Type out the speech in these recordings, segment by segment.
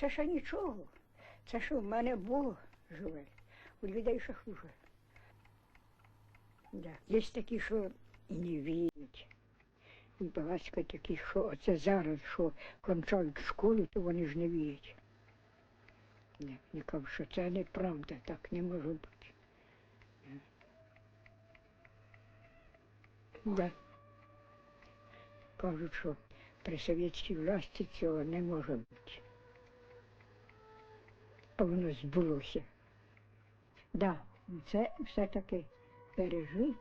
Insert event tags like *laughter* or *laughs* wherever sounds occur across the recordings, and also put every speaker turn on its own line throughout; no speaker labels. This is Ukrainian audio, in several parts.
Це ще нічого. Це що в мене Бог живе. У людей ще хуже. Да. Є такі, що не вірять. І багатько такі, що оце зараз, що кончають школу, то вони ж не вірять. Да. Я кажу, що це неправда, так не може бути. Да. Кажуть, що при совєтській власті цього не може бути. Воно збулося. Да, це все-таки пережить.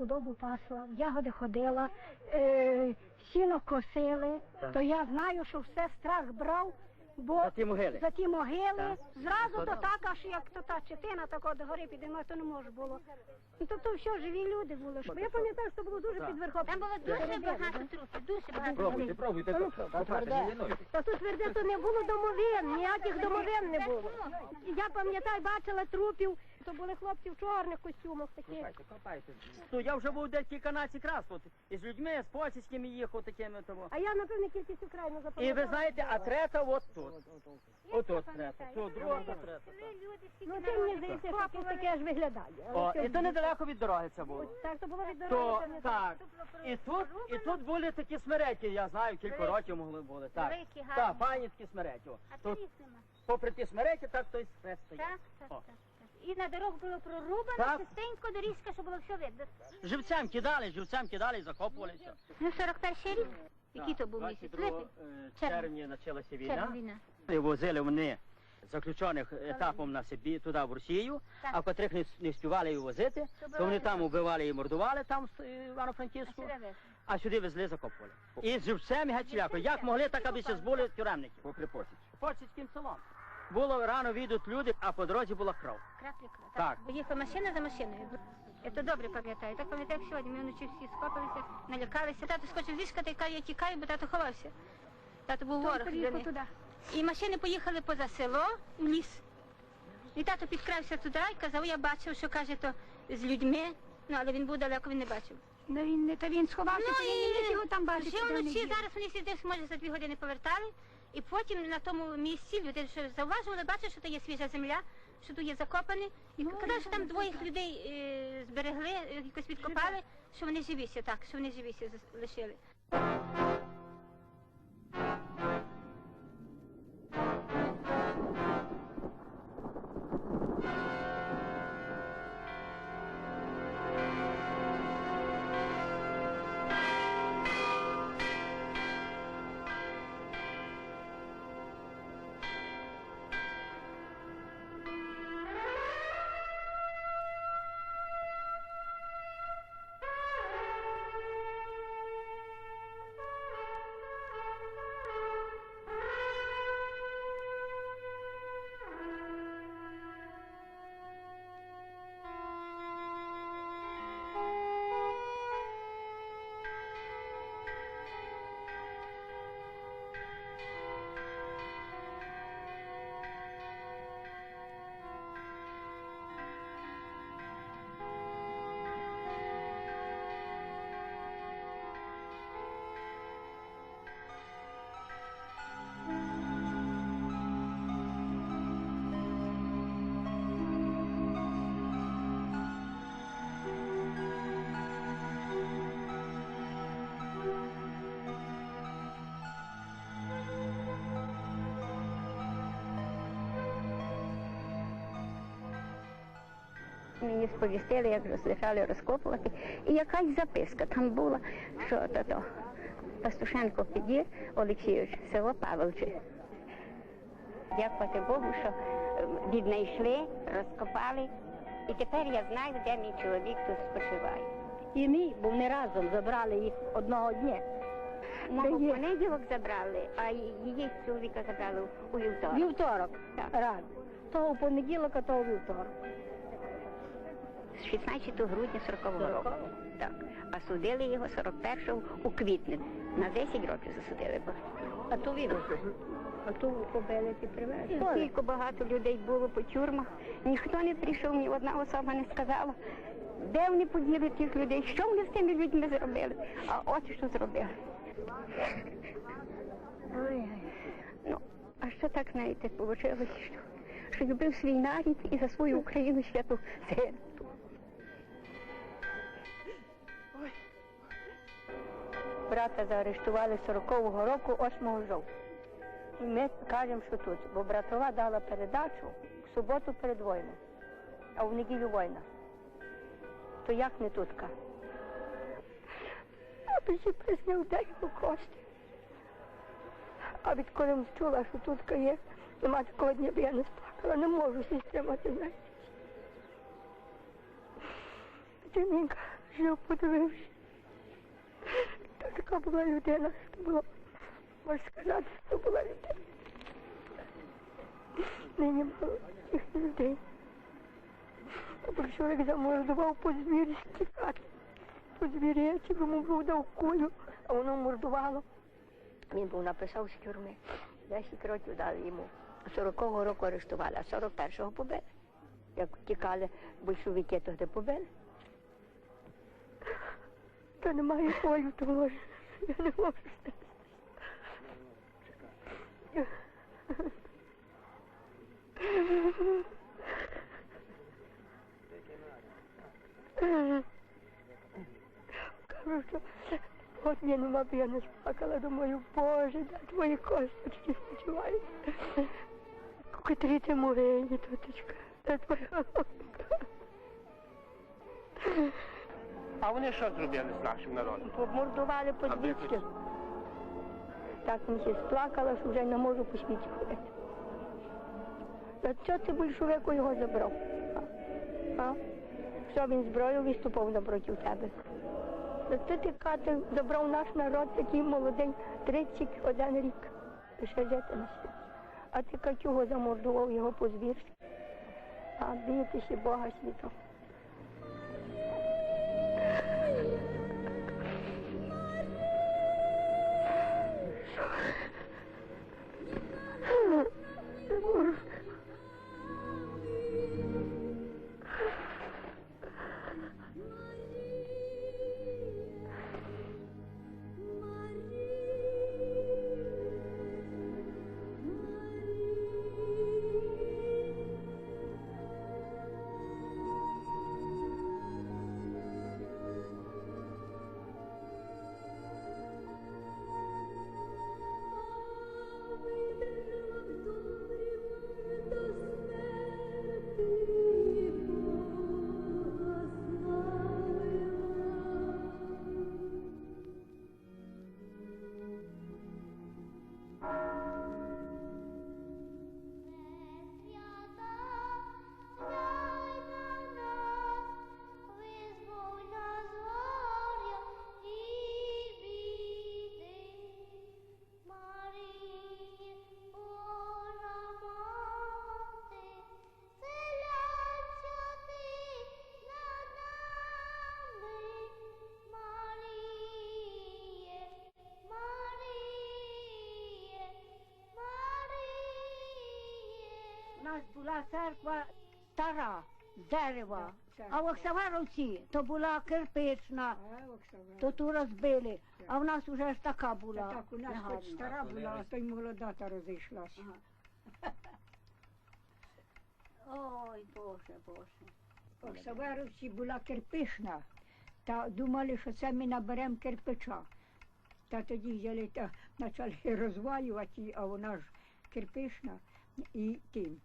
Худобу пасла, в ягоди ходила, е, сіно косили,
Так.
то я знаю, що все страх брав, бо
За ті могили.
за ті могили
Так.
зразу
То
так, аж як то та четина тако до гори підійма, то не може було. Ну, то, то все, живі люди були. Що. Я пам'ятаю, що було дуже
Так.
під верхом.
Там було дуже багато трупів, дуже багато
Пробуйте, пробуйте.
Та тут тверде, то не було домовин, ніяких домовин не було. Я пам'ятаю, бачила трупів, то були хлопці в чорних костюмах такі.
Копайте, копайте. Ну, я вже був декілька націк раз тут. Із людьми, з польськими їхав такими тому.
А я, напевно, кількість Україну
І ви знаєте, а трета от тут. Отут трета. Тут друга трета.
Ну, це мені здається, що якось таке аж виглядає. Але
О,
це-
і то недалеко від дороги це було.
Так, то було від
То
дороги. це не
так. І тут, і тут були такі смереті, я знаю, кілька років могли були. Так.
Великі, гарні.
Так, пані такі смереті. о.
А
Тут,
то їх нема.
попри ті смереті, так той хрест стоїть.
Так, так,
О.
так. І на дорогу було прорубано,
Так.
чистенько доріжка, щоб було все видно.
Живцем кидали, живцем кидали закопувалися.
Ну, 41 рік. Який то був місяць?
22
Липень?
е, червня почалася війна.
Червня війна.
І Возили вони заключених етапом на собі туди в Росію,
Так.
а котрих не, не співали її возити, то вони там убивали і мордували там в Івано-Франківську, а сюди везли, закопували. І з живцем і геть Як могли, так аби ще збули тюремники.
Попри посіч.
Почтським селом. Було рано відуть люди, а по дорозі була кров.
Краплі кров.
Так.
Бо їхала машина за машиною. Я то добре пам'ятаю. Так пам'ятаю, як сьогодні. Ми вночі всі скопалися, налякалися. Тато скочив з ліжка та й каже, я тікаю, бо тато ховався. Тато був ворог. для них.
туди.
І машини поїхали поза село в ліс. І тато підкрався туди і казав, я бачив, що каже, то з людьми, ну але він був далеко, він не бачив.
Ну, він, не- та він сховався, то я не міг його там бачити.
Ще вночі зараз вони десь, може, за дві години повертали. І потім на тому місці люди що зауважували, бачили, що то є свіжа земля, що тут є закопані. І казали, що там двоїх людей е, зберегли, якось відкопали, що вони живіся, так, що вони живіся зас- лишили.
Мені сповістили, як розлишали розкопувати. І якась записка там була, що то, то Пастушенко Федір Олексійович, село Павловичі. Дякувати Богу, що е, віднайшли, розкопали. І тепер я знаю, де мій чоловік тут спочиває.
і мій, бо вони разом забрали їх одного дня.
Мого понеділок забрали, а її чоловіка забрали у вівторок.
Вівторок.
Так.
Раз. Того понеділок, а того вівторок.
З 16 грудня 40-го року. Так. А судили його 41-го у квітні. На 10 років засудили. бо.
А то він. А то побили і привезли.
Скільки багато людей було по тюрмах. Ніхто не прийшов, ні одна особа не сказала, де вони поділи тих людей, що вони з тими людьми зробили. А от що зробили. Ой, ну, а що так, знаєте, вийшло, що, любив свій нарід і за свою Україну святу землю.
Брата заарештували 40-го року 8 жовтня. І ми кажемо, що тут, бо братова дала передачу в суботу перед війною, а в неділю війна. То як не тутка? Ще признав дай його кошти. А відколи чула, що тутка є, нема такого дня, б я не сплакала, не можу сі стримати, знаєте. Тимінка жив, подивився. Та така була людина, що було, можна сказати, що була людина. Нині мало цих людей. Бо чоловік замордував по звірській хаті. По звірячі йому був дав кулю, а воно мордувало. Він був написав з тюрми. 10 років дали йому. 40-го року арештували, а 41-го побили. Як тікали большевики, то де побили. Та немає болю, то може. Я не можу. Кажу, що от мені нема б я не сплакала, думаю, Боже, де твої косточки спочивають. Котрі ти могині, туточка, де твоя
А вони що зробили з нашим народом?
Помордували по свічки. Так мені ще сплакала, що вже не можу по світі ходити. Та що ти большевику його забрав? А? Що він зброю виступав напроти тебе? Та ти ти кати забрав наш народ такий молодий, 31 рік. Ще жити на світі. А ти Катюго замордував його по звірськи. А бійтеся Бога світу.
Була церква стара, з дерева. А в Оксаваровці то була кирпична, то ту розбили. А в нас вже ж така
Та
була.
так у нас
негарна.
хоч стара була, а то й молода та розійшлася. *laughs*
Ой, Боже, Боже.
В Оксаверовці була кирпична, та думали, що це ми наберемо кирпича. Та тоді взяли та почали *laughs* розвалювати, а вона ж кирпична і тим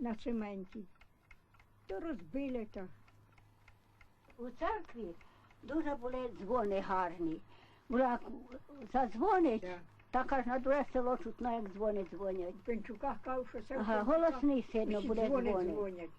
на цементі. То розбили так.
У церкві дуже були дзвони гарні. Була задзвонить,
Да.
так аж на друге село чутно, як дзвони дзвонять.
В Пенчуках кажуть, що це
Ага, голосний сильно буде
дзвони
дзвонить.
дзвонять.